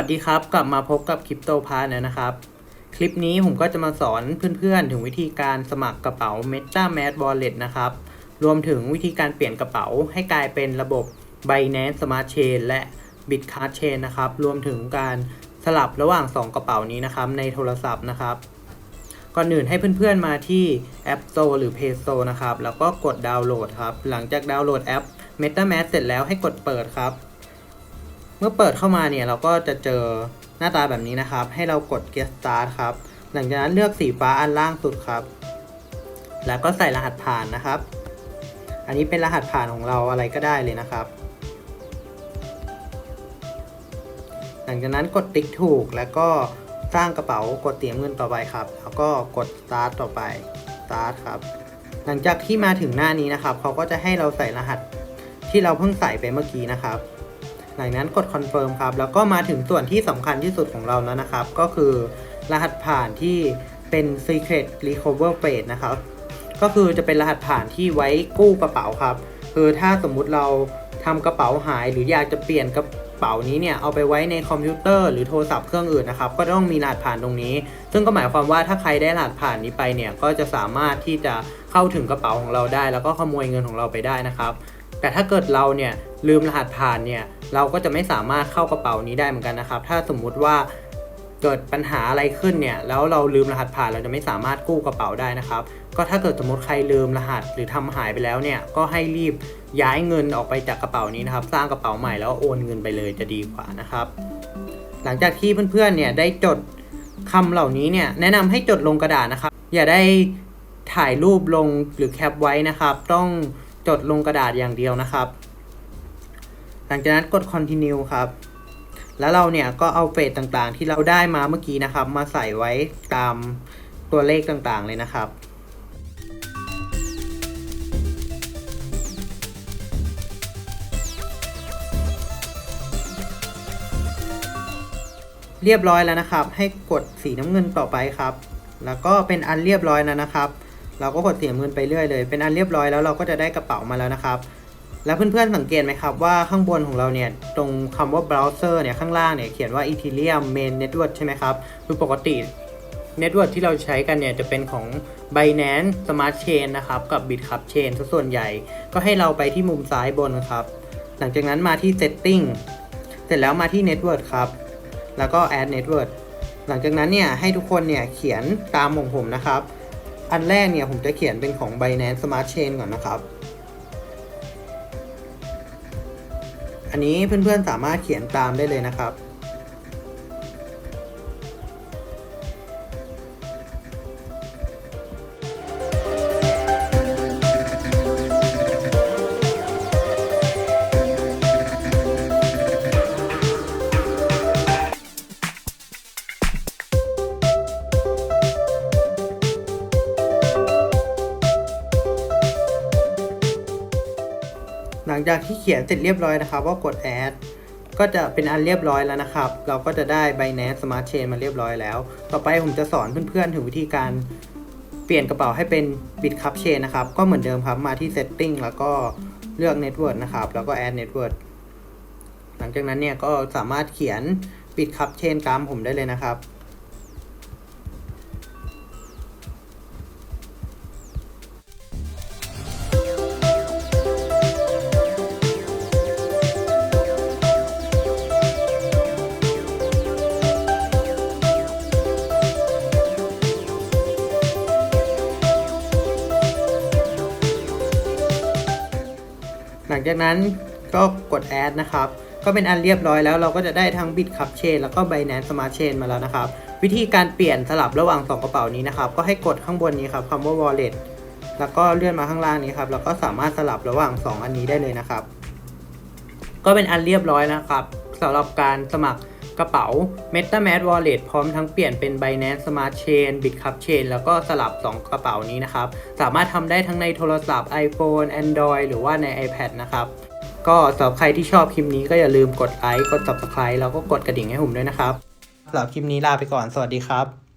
วัสดีครับ กลับมาพบกับคริปโตพาร์นะครับ คลิปนี้ผมก็จะมาสอนเพื่อนๆ ถึงวิธีการสมัครกระเป๋า MetaMask Wallet นะครับ รวมถึงวิธีการเปลี่ยนกระเป๋าให้กลายเป็นระบบ Binance Smart Chain และ Bitcard Chain นะครับ รวมถึงการสลับระหว่าง 2 กระเป๋านี้นะครับ ในโทรศัพท์นะครับ ก่อนอื่นให้เพื่อนๆมาที่ App Store หรือ Play Store นะครับ แล้วก็กดดาวน์โหลดครับ หลังจากดาวน์โหลดแอป MetaMask เสร็จแล้วให้กดเปิดครับ เมื่อเปิดเข้ามาเนี่ยเราก็จะเจอหน้าตาแบบนี้นะครับ ให้เรากด get start ครับ หลังจากนั้นเลือกสีฟ้าอันล่างสุดครับ แล้วก็ใส่รหัสผ่านนะครับ อันนี้เป็นรหัสผ่านของเราอะไรก็ได้เลยนะครับ หลังจากนั้นกดติ๊กถูกแล้วก็สร้างกระเป๋ากดเตรียมเงินต่อไปครับ แล้วก็กด start ต่อไป start ครับ หลังจากที่มาถึงหน้านี้นะครับ เขาก็จะให้เราใส่รหัสที่เราเพิ่งใส่ไปเมื่อกี้นะครับ จากนั้นกด confirm ครับ แล้วก็มาถึงส่วนที่สำคัญที่สุดของเราแล้วนะครับ ก็คือรหัสผ่านที่เป็น secret recover phrase นะครับ ก็คือจะเป็นรหัสผ่านที่ไว้กู้กระเป๋าครับ คือถ้าสมมุติเราทำกระเป๋าหาย หรืออยากจะเปลี่ยนกระเป๋านี้เนี่ยเอาไปไว้ในคอมพิวเตอร์หรือโทรศัพท์เครื่องอื่นนะครับก็ต้องมีรหัสผ่านตรงนี้ ซึ่งก็หมายความว่าถ้าใครได้รหัสผ่านนี้ไปเนี่ยก็จะสามารถที่จะเข้าถึงกระเป๋าของเราได้ แล้วก็ขโมยเงินของเราไปได้นะครับ แต่ถ้าเกิดเราเนี่ยลืมรหัสผ่านเนี่ยเราก็จะไม่สามารถเข้ากระเป๋านี้ได้เหมือนกันนะครับ ถ้าสมมุติว่าเกิดปัญหาอะไรขึ้นเนี่ยแล้วเราลืมรหัสผ่านเราจะไม่สามารถกู้กระเป๋าได้นะครับ ก็ถ้าเกิดสมมติใครลืมรหัสหรือทำหายไปแล้วเนี่ยก็ให้รีบย้ายเงินออกไปจากกระเป๋านี้นะครับ สร้างกระเป๋าใหม่แล้วโอนเงินไปเลยจะดีกว่านะครับ หลังจากที่เพื่อนๆเนี่ยได้จดคำเหล่านี้เนี่ยแนะนำให้จดลงกระดาษนะครับ อย่าได้ถ่ายรูปลงหรือแคปไว้นะครับ ต้อง จดลงกระดาษอย่างเดียวนะครับ หลังจากนั้นกด continue ครับ แล้วเราเนี่ยก็เอาเฟสต่างๆ ที่เราได้มาเมื่อกี้นะครับ มาใส่ไว้ตามตัวเลขต่างๆเลยนะครับเรียบร้อยแล้วนะครับ ให้กดสีน้ำเงินต่อไปครับ แล้วก็เป็นอันเรียบร้อยแล้วนะครับ เราก็กดสีน้ำเงินไปเรื่อยเลย เป็นอันเรียบร้อยแล้วเราก็จะได้กระเป๋ามาแล้วนะครับ แล้วเพื่อนๆสังเกตไหมครับว่าข้างบนของเราเนี่ยตรงคำว่า browser เนี่ยข้างล่างเนี่ยเขียนว่า ethereum main network ใช่ไหมครับคือปกติ network ที่เราใช้กันเนี่ยจะเป็นของ binance smart chain นะครับ กับ bitcup chain ส่วนใหญ่ ก็ให้เราไปที่มุมซ้ายบนครับ หลังจากนั้นมาที่ setting เสร็จแล้วมาที่ network ครับ แล้วก็ add network หลังจากนั้นเนี่ยให้ทุกคนเนี่ยเขียนตามของผมนะครับ อันแรกเนี่ยผมจะเขียนเป็นของ binance smart chain ก่อนนะครับ อันนี้เพื่อนๆสามารถเขียนตามได้เลยนะครับ งจากที่เขียนเสร็จเรียบร้อยนะครับ ว่ากด add ก็จะเป็นอันเรียบร้อยแล้วนะครับ เราก็จะได้ Binance Smart Chain มาเรียบร้อยแล้ว ต่อไปผมจะสอนเพื่อนๆถึงวิธีการเปลี่ยนกระเป๋าให้เป็น Bitcup Chain นะครับ ก็เหมือนเดิมครับ มาที่ Setting แล้วก็เลือก Network นะครับ แล้วก็ add Network หลังจากนั้นเนี่ยก็สามารถเขียน Bitcup Chain ตามผมได้เลยนะครับ จากนั้นก็กด add นะครับ ก็เป็นอันเรียบร้อยแล้วเราก็จะได้ทั้ง Bitcup Chain แล้วก็ Binance Smart Chain มาแล้วนะครับ วิธีการเปลี่ยนสลับระหว่าง2กระเป๋านี้นะครับ ก็ให้กดข้างบนนี้ครับคำว่า wallet แล้วก็เลื่อนมาข้างล่างนี้ครับ แล้วก็สามารถสลับระหว่าง 2 อันนี้ได้เลยนะครับ ก็เป็นอันเรียบร้อยนะครับสำหรับการสมัคร กระเป๋า MetaMask Wallet พร้อมทั้งเปลี่ยนเป็น Binance Smart Chain Bitcup Chain แล้วก็สลับ 2 กระเป๋านี้นะครับ สามารถทำได้ทั้งในโทรศัพท์ iPhone Android หรือว่าใน iPad นะครับ ก็สำหรับใครที่ชอบคลิปนี้ก็อย่าลืมกดไลค์กด Subscribe แล้วก็กดกระดิ่งให้ผมด้วยนะครับสำหรับคลิปนี้ลาไปก่อนสวัสดีครับ